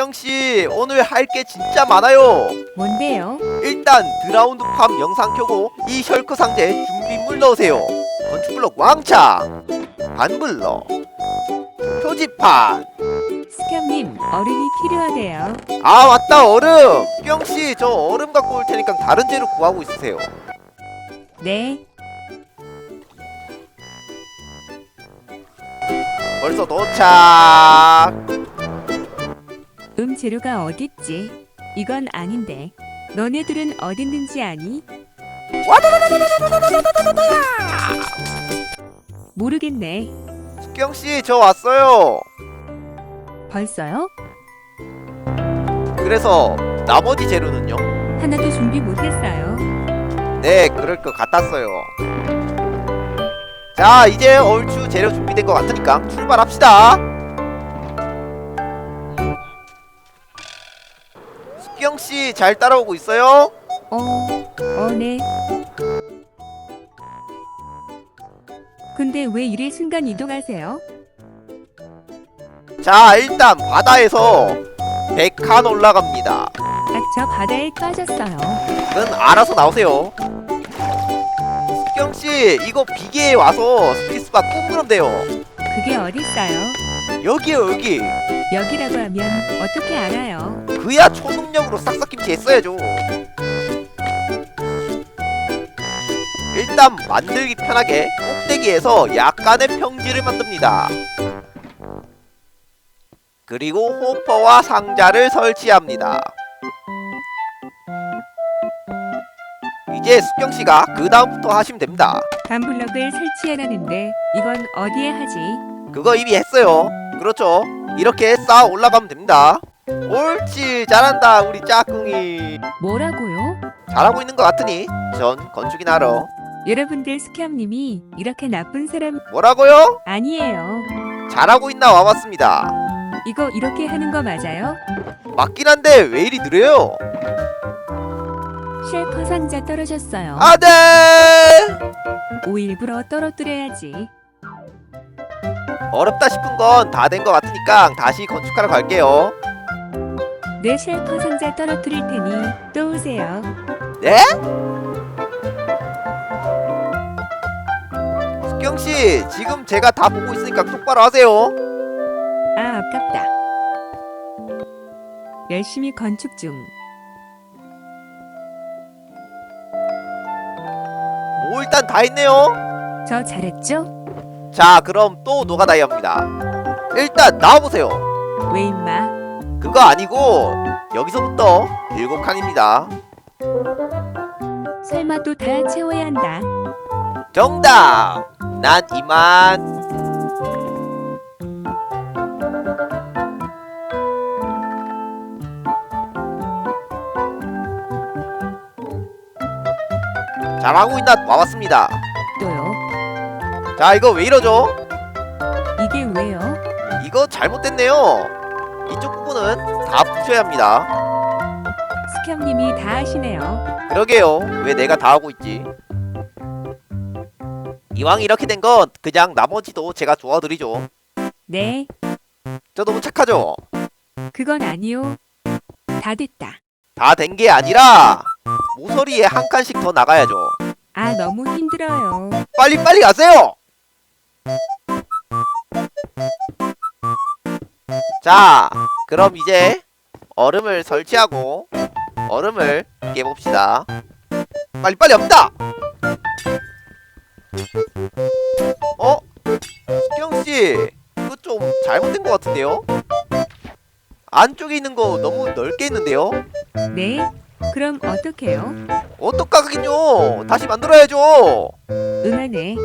숙경씨 오늘 할 게 진짜 많아요. 뭔데요? 일단 드라운드 팜 영상 켜고 이 셜크 상자에 준비물 넣으세요. 건축블럭 왕창. 반블럭 표지판. 스겸님 얼음이 필요하대요. 아 맞다 얼음 숙경씨 저 얼음 갖고 올 테니까 다른 재료 구하고 있으세요. 네, 벌써 도착 음 재료가 어딨지? 이건 아닌데. 너네들은 어딨는지 아니? 모르겠네. 숙경 씨 저 왔어요 벌써요? 그래서 나머지 재료는요? 하나도 준비 못했어요. 네, 그럴 것 같았어요. 자, 이제 얼추 재료 준비된 것 같으니까 출발합시다. 숙경 씨잘 따라오고 있어요? 어, 어, 네. 근데 왜 이래 순간 이동하세요? 자, 일단 바다에서 100칸 올라갑니다. 아, 저 바다에 빠졌어요. 는 알아서 나오세요. 숙경 씨, 이거 비계에 와서 스페이스바 꾹 누르면 돼요. 그게 어딨어요? 여기요, 여기. 여기라고 하면 어떻게 알아요? 그야 초능력으로 싹싹김치 했어야죠. 일단 만들기 편하게 꼭대기에서 약간의 평지를 만듭니다. 그리고 호퍼와 상자를 설치합니다. 이제 숙경 씨가 그 다음부터 하시면 됩니다. 반블럭을 설치해놨는데 이건 어디에 하지? 그거 이미 했어요. 그렇죠? 이렇게 쌓아 올라가면 됩니다. 옳지, 잘한다, 우리 짝꿍이. 뭐라고요? 잘하고 있는 것 같으니 전 건축이나 하러 여러분들 스캠님이 이렇게 나쁜 사람 뭐라고요? 아니에요. 잘하고 있나 와봤습니다 이거 이렇게 하는 거 맞아요? 맞긴 한데 왜 이리 느려요? 쉘퍼 상자 떨어졌어요. 안돼 오 일부러 떨어뜨려야지. 어렵다 싶은 건 다 된 것 같으니까 다시 건축하러 갈게요 내 쉘퍼 상자 떨어뜨릴 테니 또 오세요. 네? 숙경 씨 지금 제가 다 보고 있으니까 똑바로 하세요 아 아깝다. 열심히 건축 중. 오 일단 다 했네요 저 잘했죠? 자 그럼 또 노가다이아입니다 일단 나와보세요 왜 임마? 그거 아니고 여기서부터 일곱 칸입니다 설마 또 다 채워야 한다. 정답! 난 이만 잘하고 있나 와봤습니다? 자 이거 왜 이러죠? 이게 왜요? 이거 잘못됐네요 이쪽 부분은 다 붙여야 합니다 스캠님이 다 하시네요. 그러게요 왜 내가 다 하고 있지 이왕 이렇게 된 건 그냥 나머지도 제가 도와드리죠 네, 저 너무 착하죠? 그건 아니요. 다 됐다. 다 된 게 아니라 모서리에 한 칸씩 더 나가야죠. 아 너무 힘들어요. 빨리 빨리 가세요. 자, 그럼 이제 얼음을 설치하고 얼음을 깨봅시다. 빨리 빨리 없다. 어? 수경 씨, 이거 좀 잘못된 것 같은데요? 안쪽에 있는 거 너무 넓게 있는데요? 네, 그럼 어떡해요? 어떡하긴요 다시 만들어야죠 응하네.